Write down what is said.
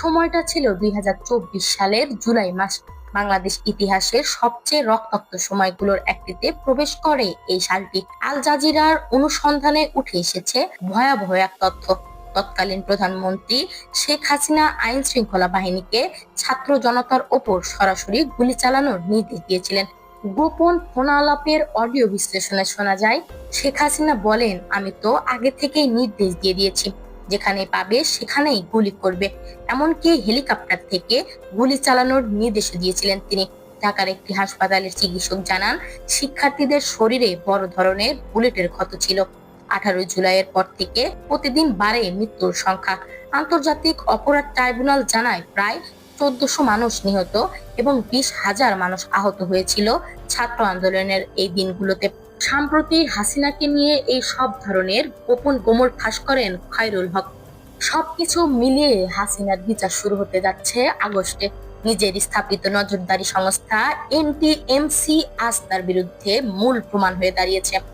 সময়টা ছিল দুই সালের জুলাই মাস। বাংলাদেশ ইতিহাসের সবচেয়ে রক্তাক্ত সময়গুলোর একটিতে প্রবেশ করে এই সালটি। আল জাজিরার অনুসন্ধানে উঠে এসেছে ভয়াবহ এক তথ্য। তৎকালীন প্রধানমন্ত্রী শেখ হাসিনা আইন শৃঙ্খলা বাহিনীকে ছাত্র জনতার ওপর সরাসরি গুলি চালানোর নির্দেশ দিয়েছিলেন। গোপন ফোনালাপের অডিও বিশ্লেষণে শোনা যায়, শেখ হাসিনা বলেন, আমি তো আগে থেকেই নির্দেশ দিয়ে দিয়েছি। যেখানে পাবে সেখানেই গুলি করবে। এমনকি হেলিকপ্টার থেকে গুলি চালানোর নির্দেশ দিয়েছিলেন তিনি। ঢাকার একটি হাসপাতালের চিকিৎসক জানান, শিক্ষার্থীদের শরীরে বড় ধরনের বুলেটের ক্ষত ছিল। আঠারো জুলাইয়ের পর থেকে প্রতিদিন বাড়ে মৃত্যুর সংখ্যা। আন্তর্জাতিক অপরাধ ট্রাইব্যুনাল জানায়, প্রায় চোদ্দশো মানুষ নিহত এবং বিশ হাজার মানুষ আহত হয়েছিল। ছাত্র আন্দোলনের এই দিনগুলোতে সম্প্রতি হাসিনাকে নিয়ে এই সব ধরনের গোপন গোমর ফাঁস করেন খায়রুল হক। সবকিছু মিলিয়ে হাসিনার বিচার শুরু হতে যাচ্ছে আগস্টে। নিজের স্থাপিত নজরদারি সংস্থা এনটিএমসি আজ তার বিরুদ্ধে মূল প্রমাণ হয়ে দাঁড়িয়েছে।